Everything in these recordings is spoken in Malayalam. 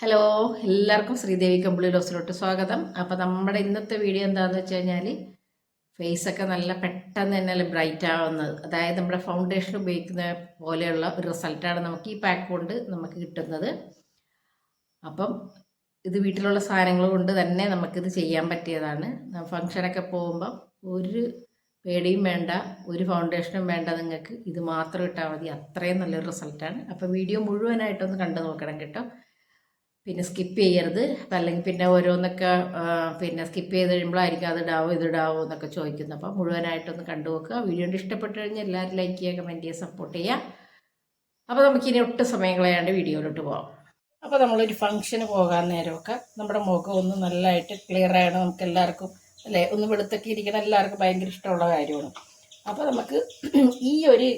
ഹലോ എല്ലാവർക്കും ശ്രീദേവി കമ്പിളി ഡോസിലോട്ട് സ്വാഗതം. അപ്പോൾ നമ്മുടെ ഇന്നത്തെ വീഡിയോ എന്താണെന്ന് വെച്ച് കഴിഞ്ഞാൽ ഫേസൊക്കെ നല്ല പെട്ടെന്ന് തന്നെ ബ്രൈറ്റ് ആവുന്നത്. അതായത് നമ്മുടെ ഫൗണ്ടേഷൻ ഉപയോഗിക്കുന്ന പോലെയുള്ള ഒരു റിസൾട്ടാണ് നമുക്ക് ഈ പാക്ക് കൊണ്ട് നമുക്ക് കിട്ടുന്നത്. അപ്പം ഇത് വീട്ടിലുള്ള സാധനങ്ങൾ കൊണ്ട് തന്നെ നമുക്കിത് ചെയ്യാൻ പറ്റിയതാണ്. ഫങ്ഷനൊക്കെ പോകുമ്പം ഒരു പേടിയും വേണ്ട ഒരു ഫൗണ്ടേഷനും വേണ്ട നിങ്ങൾക്ക് ഇത് മാത്രം ഇട്ടാൽ മതി. അത്രയും നല്ലൊരു റിസൾട്ടാണ്. അപ്പോൾ വീഡിയോ മുഴുവനായിട്ടൊന്ന് കണ്ടു നോക്കണം കേട്ടോ. പിന്നെ സ്കിപ്പ് ചെയ്യരുത്. അല്ലെങ്കിൽ പിന്നെ ഓരോന്നൊക്കെ പിന്നെ സ്കിപ്പ് ചെയ്ത് കഴിയുമ്പോഴായിരിക്കും അത് ഇടാവോ ഇത് ഇടാവോ എന്നൊക്കെ ചോദിക്കുന്നത്. അപ്പം മുഴുവനായിട്ടൊന്ന് കണ്ടു നോക്കുക. വീഡിയോ ഇഷ്ടപ്പെട്ട് കഴിഞ്ഞാൽ എല്ലാവരും ലൈക്ക് ചെയ്യുക കമന്റ് ചെയ്യുക സപ്പോർട്ട് ചെയ്യുക. അപ്പോൾ നമുക്കിനി ഒട്ടും സമയം കളയാണ്ട് വീഡിയോയിലോട്ട് പോകാം അപ്പോൾ നമ്മളൊരു ഫംഗ്ഷന് പോകാൻ നേരമൊക്കെ നമ്മുടെ മുഖം ഒന്ന് നല്ലതായിട്ട് ക്ലിയർ ആയണം നമുക്ക് എല്ലാവർക്കും അല്ലേ? ഒന്ന് വെളുത്തൊക്കെ ഇരിക്കണം എല്ലാവർക്കും ഭയങ്കര ഇഷ്ടമുള്ള കാര്യമാണ്. അപ്പോൾ നമുക്ക് ഈ ഒരു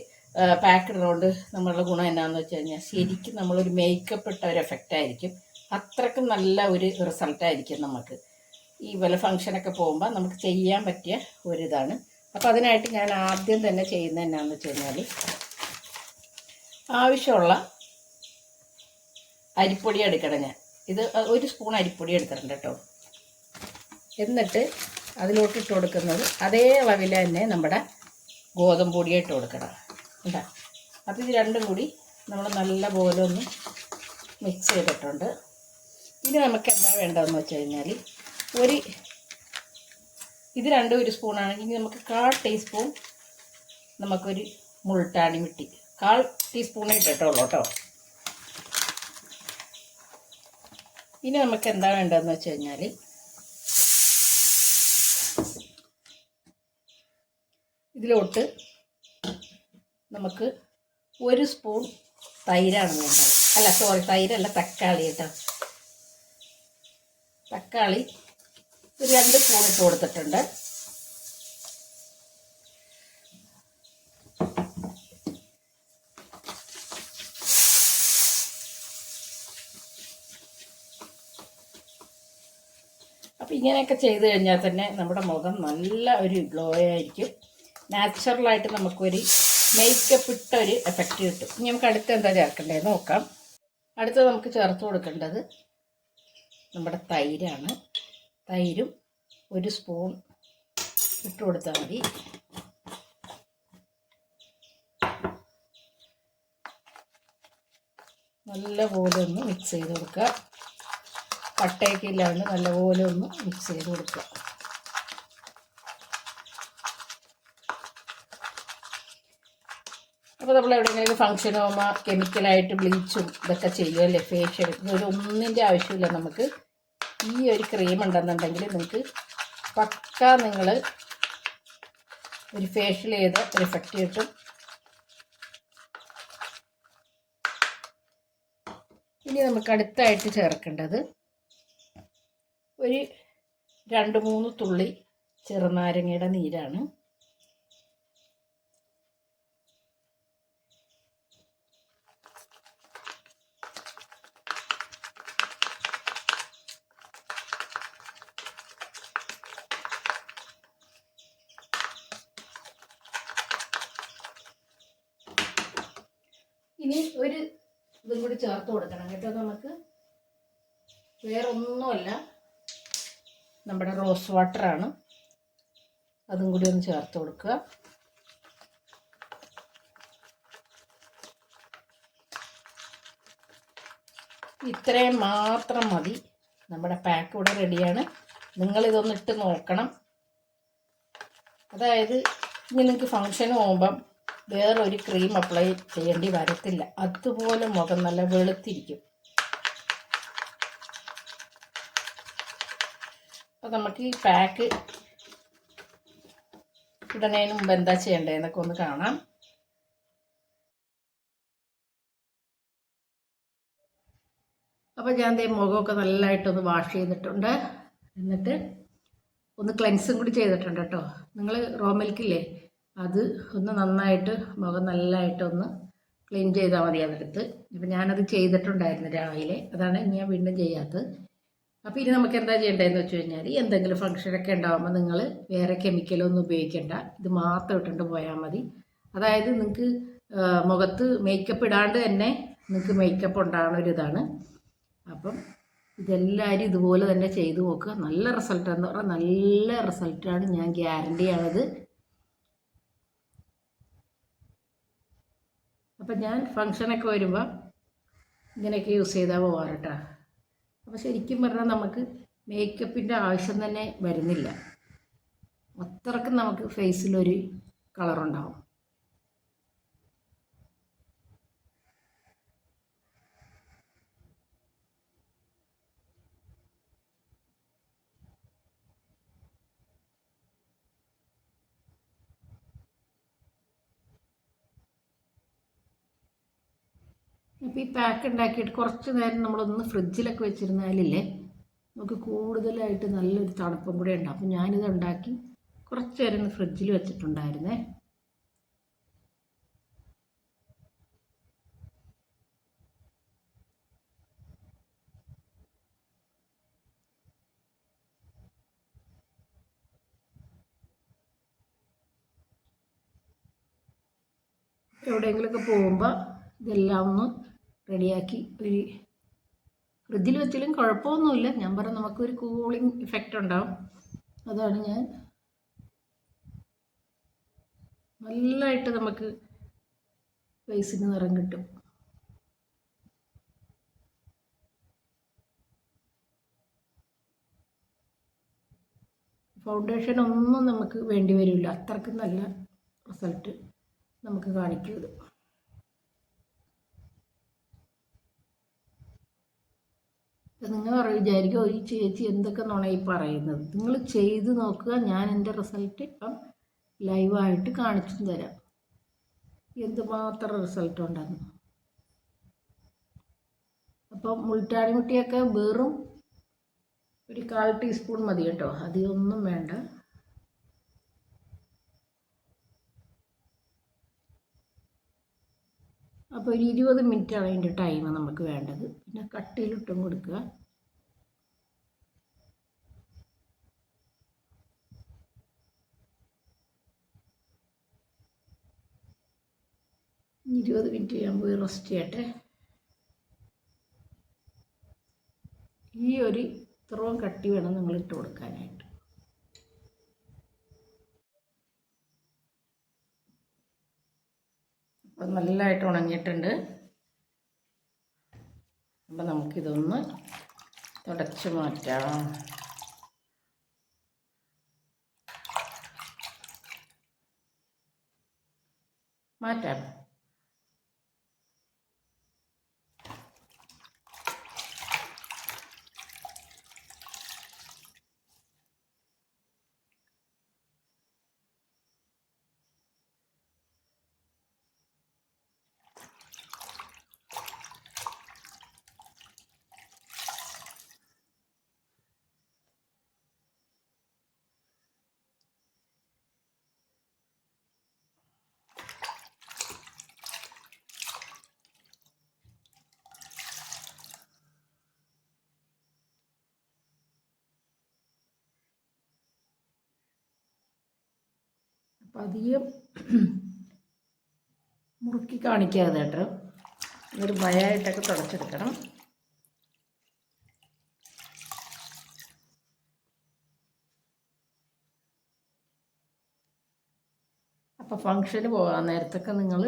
പാക്ക് ഇടുന്നതുകൊണ്ട് നമ്മളുടെ ഗുണം എന്നാന്ന് വെച്ച് കഴിഞ്ഞാൽ ശരിക്കും നമ്മളൊരു മേക്കപ്പ് ഇട്ട ഒരു എഫക്റ്റ് ആയിരിക്കും. അത്രക്കും നല്ല ഒരു റിസൾട്ടായിരിക്കും നമുക്ക്. ഈ വല്ല ഫങ്ഷനൊക്കെ പോകുമ്പോൾ നമുക്ക് ചെയ്യാൻ പറ്റിയ ഒരിതാണ്. അപ്പോൾ അതിനായിട്ട് ഞാൻ ആദ്യം തന്നെ ചെയ്യുന്നത് എന്നാന്ന് വെച്ച് കഴിഞ്ഞാൽ ആവശ്യമുള്ള അരിപ്പൊടി എടുക്കണം ഞാൻ. ഇത് ഒരു സ്പൂൺ അരിപ്പൊടി എടുത്തിട്ടുണ്ട് കേട്ടോ. എന്നിട്ട് അതിലോട്ട് ഇട്ട് കൊടുക്കുന്നത് അതേ അളവിൽ തന്നെ നമ്മുടെ ഗോതമ്പ് പൊടി ഇട്ട് കൊടുക്കണം. കേട്ടോ അപ്പോൾ ഇത് രണ്ടും കൂടി നമ്മൾ നല്ല പോലെ ഒന്ന് മിക്സ് ചെയ്തിട്ടുണ്ട്. ഇനി നമുക്ക് എന്താ വേണ്ടതെന്ന് വെച്ച് കഴിഞ്ഞാൽ ഒരു ഇത് രണ്ടും ഒരു സ്പൂണാണെങ്കിൽ നമുക്ക് കാൽ ടീസ്പൂൺ നമുക്കൊരു മുൾട്ടാണി മിട്ടി. കാൽ ടീസ്പൂണേ ഇട്ടിട്ടുള്ളൂ കേട്ടോ. ഇനി നമുക്ക് എന്താ വേണ്ടതെന്ന് വെച്ച് കഴിഞ്ഞാൽ ഇതിലോട്ട് നമുക്ക് ഒരു സ്പൂൺ തൈരാണ് വേണ്ടത്. അല്ല സോറി തൈരല്ല തക്കാളി കേട്ടോ. തക്കാളി ഒരു രണ്ട് സ്പൂൺ ഇട്ട് കൊടുത്തിട്ടുണ്ട്. അപ്പം ഇങ്ങനെയൊക്കെ ചെയ്ത് കഴിഞ്ഞാൽ തന്നെ നമ്മുടെ മുഖം നല്ല ഒരു ഗ്ലോ ആയിരിക്കും. നാച്ചുറലായിട്ട് നമുക്കൊരു മേക്കപ്പ് ഇട്ട ഒരു എഫക്റ്റ് കിട്ടും. ഇനി നമുക്ക് അടുത്ത് എന്താ ചേർക്കേണ്ടത് നോക്കാം. അടുത്ത് നമുക്ക് ചേർത്ത് കൊടുക്കേണ്ടത് നമ്മുടെ തൈരാണ്. തൈരും ഒരു സ്പൂൺ ഇട്ട് കൊടുത്താൽ മതി. നല്ലപോലെ ഒന്ന് മിക്സ് ചെയ്ത് കൊടുക്കുക. കട്ടയൊക്കെ ഇല്ലാണ്ട് നല്ലപോലെ ഒന്ന് മിക്സ് ചെയ്ത് കൊടുക്കുക. അപ്പോൾ നമ്മൾ എവിടെയെങ്കിലും ഫംഗ്ഷൻ കെമിക്കലായിട്ട് ബ്ലീച്ചും ഇതൊക്കെ ചെയ്യുമല്ലേ ഫേഷ്യൽ ഇതൊരു ഒന്നിന്റെ ആവശ്യമില്ല നമുക്ക്. ഈ ഒരു ക്രീം ഉണ്ടെന്നുണ്ടെങ്കിൽ നിങ്ങൾക്ക് പക്ക നിങ്ങൾ ഒരു ഫേഷ്യൽ ചെയ്ത് ഒരു എഫക്റ്റ് കിട്ടും ഇനി നമുക്ക് അടുത്തായിട്ട് ചേർക്കേണ്ടത് ഒരു രണ്ട് മൂന്ന് തുള്ളി ചെറുനാരങ്ങയുടെ നീരാണ്. ഇനി ഒരു ഇതും കൂടി ചേർത്ത് കൊടുക്കണം കേട്ടോ നമുക്ക്. വേറെ ഒന്നുമല്ല നമ്മുടെ റോസ് വാട്ടറാണ്. അതും കൂടി ഒന്ന് ചേർത്ത് കൊടുക്കുക. ഇത്രയും മാത്രം മതി. നമ്മുടെ പാക്ക് ഇവിടെ റെഡിയാണ്. നിങ്ങളിതൊന്നിട്ട് നോക്കണം. അതായത് ഇനി നിങ്ങൾക്ക് ഫങ്ഷന് പോകുമ്പം വേറൊരു ക്രീം അപ്ലൈ ചെയ്യേണ്ടി വരത്തില്ല. അതുപോലെ മുഖം നല്ല വെളുത്തിരിക്കും. അപ്പോൾ നമുക്ക് ഈ പാക്ക് ഇടണേന് മുമ്പ് എന്താ ചെയ്യേണ്ടതെന്നൊക്കെ ഒന്ന് കാണാം. അപ്പോൾ ഞാൻ ദേ മുഖമൊക്കെ നല്ലതായിട്ടൊന്ന് വാഷ് ചെയ്തിട്ടുണ്ട്. എന്നിട്ട് ഒന്ന് ക്ലെൻസും കൂടി ചെയ്തിട്ടുണ്ട് കേട്ടോ. നിങ്ങൾ റോ മിൽക്കില്ലേ അത് ഒന്ന് നന്നായിട്ട് മുഖം നല്ലതായിട്ടൊന്ന് ക്ലീൻ ചെയ്താൽ മതി അതെടുത്ത് ഇപ്പം ഞാനത് ചെയ്തിട്ടുണ്ടായിരുന്നു രാവിലെ. അതാണ് ഞാൻ വീണ്ടും ചെയ്യാത്തത്. അപ്പോൾ ഇനി നമുക്ക് എന്താ ചെയ്യേണ്ടതെന്ന് വെച്ച് കഴിഞ്ഞാൽ എന്തെങ്കിലും ഫംഗ്ഷനൊക്കെ ഉണ്ടാകുമ്പോൾ നിങ്ങൾ വേറെ കെമിക്കലൊന്നും ഉപയോഗിക്കേണ്ട. ഇത് മാത്രം ഇട്ടുകൊണ്ട് പോയാൽ മതി. അതായത് നിങ്ങൾക്ക് മുഖത്ത് മേക്കപ്പ് ഇടാണ്ട് തന്നെ നിങ്ങൾക്ക് മേക്കപ്പ് ഉണ്ടാകുന്ന ഒരു ഇതാണ്. അപ്പം ഇതെല്ലാവരും ഇതുപോലെ തന്നെ ചെയ്തു നോക്കുക. നല്ല റിസൾട്ട് എന്ന് പറഞ്ഞാൽ നല്ല റിസൾട്ടാണ് ഞാൻ ഗ്യാരണ്ടി അപ്പം ഞാൻ ഫങ്ഷനൊക്കെ വരുമ്പോൾ ഇങ്ങനെയൊക്കെ യൂസ് ചെയ്താൽ പോകാറട്ടാ അപ്പോൾ ശരിക്കും പറഞ്ഞാൽ നമുക്ക് മേക്കപ്പിന്റെ ആവശ്യം തന്നെ വരുന്നില്ല. അത്രക്കും നമുക്ക് ഫേസിലൊരു കളറുണ്ടാവും അപ്പോൾ ഈ പാക്ക് ഉണ്ടാക്കിയിട്ട് കുറച്ച് നേരം നമ്മളൊന്ന് ഫ്രിഡ്ജിലൊക്കെ വെച്ചിരുന്നാലില്ലേ നമുക്ക് കൂടുതലായിട്ട് നല്ലൊരു തണുപ്പും കൂടെ ഉണ്ട്. അപ്പം ഞാനിത് ഉണ്ടാക്കി കുറച്ച് നേരം ഒന്ന് ഫ്രിഡ്ജിൽ വെച്ചിട്ടുണ്ടായിരുന്നേ. എവിടെയെങ്കിലുമൊക്കെ പോകുമ്പോൾ ഇതെല്ലാം ഒന്ന് റെഡിയാക്കി ഒരു ഫ്രിഡ്ജിൽ വെച്ചാലും കുഴപ്പമൊന്നുമില്ല. ഞാൻ പറഞ്ഞ നമുക്കൊരു കൂളിംഗ് ഇഫക്റ്റ് ഉണ്ടാവും. അതാണ് ഞാൻ നല്ലതായിട്ട് നമുക്ക് ഫേസിന് നിറം കിട്ടും. ഫൗണ്ടേഷൻ ഒന്നും നമുക്ക് വേണ്ടി വരില്ല. അത്രക്കും നല്ല റിസൾട്ട് നമുക്ക് കാണിക്കും നിങ്ങൾ വിചാരിക്കുക ഈ ചേച്ചി എന്തൊക്കെ നുണയി പറയുന്നത്? നിങ്ങൾ ചെയ്ത് നോക്കുക ഞാൻ എന്റെ റിസൾട്ട് ഇപ്പം ലൈവായിട്ട് കാണിച്ചു തരാം. എന്തുമാത്രം റിസൾട്ട് ഉണ്ടെന്ന്. അപ്പം മുൾട്ടാണിമുട്ടിയൊക്കെ വെറും ഒരു കാൽ ടീസ്പൂൺ മതി കേട്ടോ. അതിയൊന്നും വേണ്ട. അപ്പോൾ ഒരു ഇരുപത് മിനിറ്റാണ് അതിന്റെ ടൈം നമുക്ക് വേണ്ടത്. പിന്നെ കട്ടിയിലിട്ടും കൊടുക്കുക. ഇരുപത് മിനിറ്റ് ഞാൻ പോയി റെസ്റ്റ് ചെയ്യട്ടെ. ഈ ഒരു ഇത്രയും കട്ടി വേണം നിങ്ങൾ ഇട്ട് കൊടുക്കാനായിട്ട്. അപ്പം നല്ലതായിട്ട് ഉണങ്ങിയിട്ടുണ്ട്. അപ്പം നമുക്കിതൊന്ന് തുടച്ച് മാറ്റാം. മാറ്റാം. അപ്പം അധികം മുറുക്കി കാണിക്കാതെ കേട്ടോ. ഒരു ഭയമായിട്ടൊക്കെ തുടച്ചെടുക്കണം. അപ്പോൾ ഫങ്ഷന് പോകാൻ നേരത്തൊക്കെ നിങ്ങൾ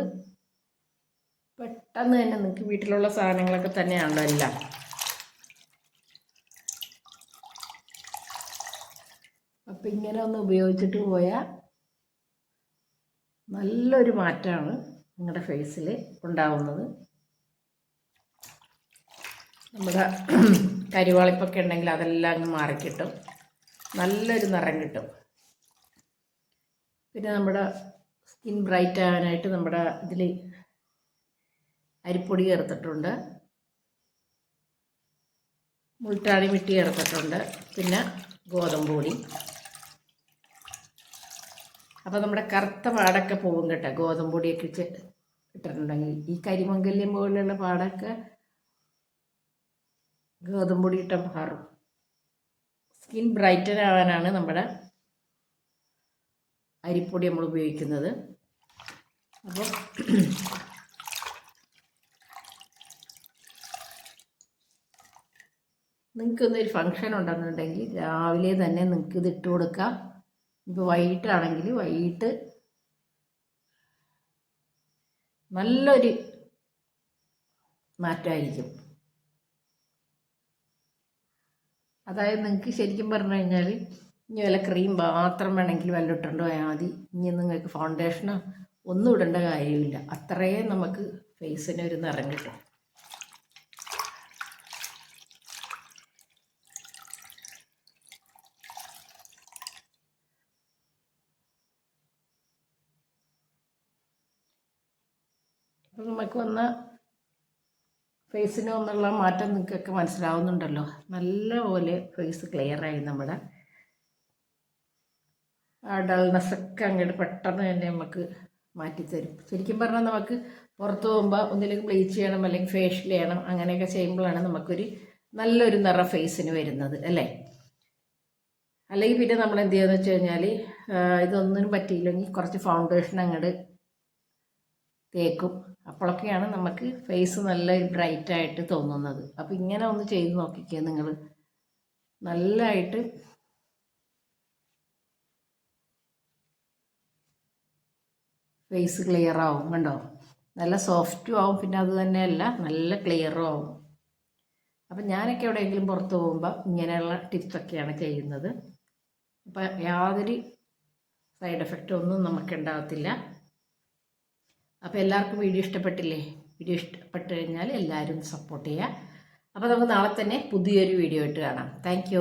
പെട്ടെന്ന് തന്നെ നിങ്ങൾക്ക് വീട്ടിലുള്ള സാധനങ്ങളൊക്കെ തന്നെയാണല്ലോ എല്ലാം. അപ്പം ഇങ്ങനെ ഒന്ന് ഉപയോഗിച്ചിട്ട് പോയാൽ നല്ലൊരു മാറ്റമാണ് നിങ്ങളുടെ ഫേസിൽ ഉണ്ടാവുന്നത്. നമ്മുടെ കരിവാളിപ്പൊക്കെ ഉണ്ടെങ്കിൽ അതെല്ലാം അങ്ങ് മാറിക്കിട്ടും. നല്ലൊരു നിറം കിട്ടും. പിന്നെ നമ്മുടെ സ്കിൻ ബ്രൈറ്റ് ആകാനായിട്ട് നമ്മുടെ ഇതിൽ അരിപ്പൊടി ചേർത്തിട്ടുണ്ട്. മുൾട്ടാണി മിട്ടി ചേർത്തിട്ടുണ്ട്. പിന്നെ ഗോതമ്പ് പൊടി. അപ്പോൾ നമ്മുടെ കറുത്ത പാടൊക്കെ പോകും കേട്ടോ. ഗോതമ്പ് പൊടിയൊക്കെ ഇട്ട് ഇട്ടിട്ടുണ്ടെങ്കിൽ ഈ കരിമംഗല്യം പോലെയുള്ള പാടൊക്കെ ഗോതമ്പ് പൊടി ഇട്ട മാറും. സ്കിൻ ബ്രൈറ്റൻ ആവാനാണ് നമ്മുടെ അരിപ്പൊടി നമ്മൾ ഉപയോഗിക്കുന്നത്. അപ്പോൾ നിങ്ങൾക്ക് ഇന്നൊരു ഫങ്ഷൻ ഉണ്ടെന്നുണ്ടെങ്കിൽ രാവിലെ തന്നെ നിങ്ങൾക്ക് ഇത് ഇട്ട് കൊടുക്കാം. ഇപ്പോൾ വൈകിട്ടാണെങ്കിൽ വൈകിട്ട് നല്ലൊരു മാറ്റമായിരിക്കും. അതായത് നിങ്ങൾക്ക് ശരിക്കും പറഞ്ഞു കഴിഞ്ഞാൽ ഇനി വല്ല ക്രീം മാത്രം വേണമെങ്കിൽ വല്ല ഇട്ടുകൊണ്ട് പോയാൽ മതി. ഇനി നിങ്ങൾക്ക് ഫൗണ്ടേഷനോ ഒന്നും ഇടേണ്ട കാര്യമില്ല. അത്രയും നമുക്ക് ഫേസിന് ഒരു നിറം കിട്ടും. നമുക്ക് വന്ന ഫേസിന് ഒന്നുള്ള മാറ്റം നിങ്ങൾക്കൊക്കെ മനസ്സിലാവുന്നുണ്ടല്ലോ. നല്ലപോലെ ഫേസ് ക്ലിയറായി നമ്മുടെ ആ ഡൾനെസ്സൊക്കെ അങ്ങോട്ട് പെട്ടെന്ന് തന്നെ നമുക്ക് മാറ്റിത്തരും. ശരിക്കും പറഞ്ഞാൽ നമുക്ക് പുറത്ത് പോകുമ്പോൾ ഒന്നില്ലെങ്കിൽ ബ്ലീച്ച് ചെയ്യണം അല്ലെങ്കിൽ ഫേഷ്യൽ ചെയ്യണം അങ്ങനെയൊക്കെ ചെയ്യുമ്പോഴാണ് നമുക്കൊരു നല്ലൊരു നിറ ഫേസിന് വരുന്നത് അല്ലേ? അല്ലെങ്കിൽ പിന്നെ നമ്മൾ എന്ത് ചെയ്യുക വെച്ച് കഴിഞ്ഞാൽ ഇതൊന്നിനും പറ്റിയില്ലെങ്കിൽ കുറച്ച് ഫൗണ്ടേഷൻ അങ്ങോട്ട് തേക്കും. അപ്പോഴൊക്കെയാണ് നമുക്ക് ഫേസ് നല്ല ബ്രൈറ്റായിട്ട് തോന്നുന്നത്. അപ്പോൾ ഇങ്ങനെ ഒന്ന് ചെയ്ത് നോക്കിക്കേ നിങ്ങൾ നല്ലതായിട്ട് ഫേസ് ക്ലിയർ ആവും കണ്ടോ? നല്ല സോഫ്റ്റും ആവും. പിന്നെ അത് തന്നെയല്ല നല്ല ക്ലിയറും ആവും. അപ്പം ഞാനൊക്കെ എവിടെയെങ്കിലും പുറത്ത് പോകുമ്പോൾ ഇങ്ങനെയുള്ള ടിപ്സൊക്കെയാണ് ചെയ്യുന്നത്. അപ്പം യാതൊരു സൈഡ് എഫക്റ്റൊന്നും നമുക്ക് ഉണ്ടാകത്തില്ല. അപ്പോൾ എല്ലാവർക്കും വീഡിയോ ഇഷ്ടപ്പെട്ടില്ലേ? വീഡിയോ ഇഷ്ടപ്പെട്ട് കഴിഞ്ഞാൽ എല്ലാവരും സപ്പോർട്ട് ചെയ്യുക. അപ്പോൾ നമുക്ക് നാളെ തന്നെ പുതിയൊരു വീഡിയോ ആയിട്ട് കാണാം. താങ്ക്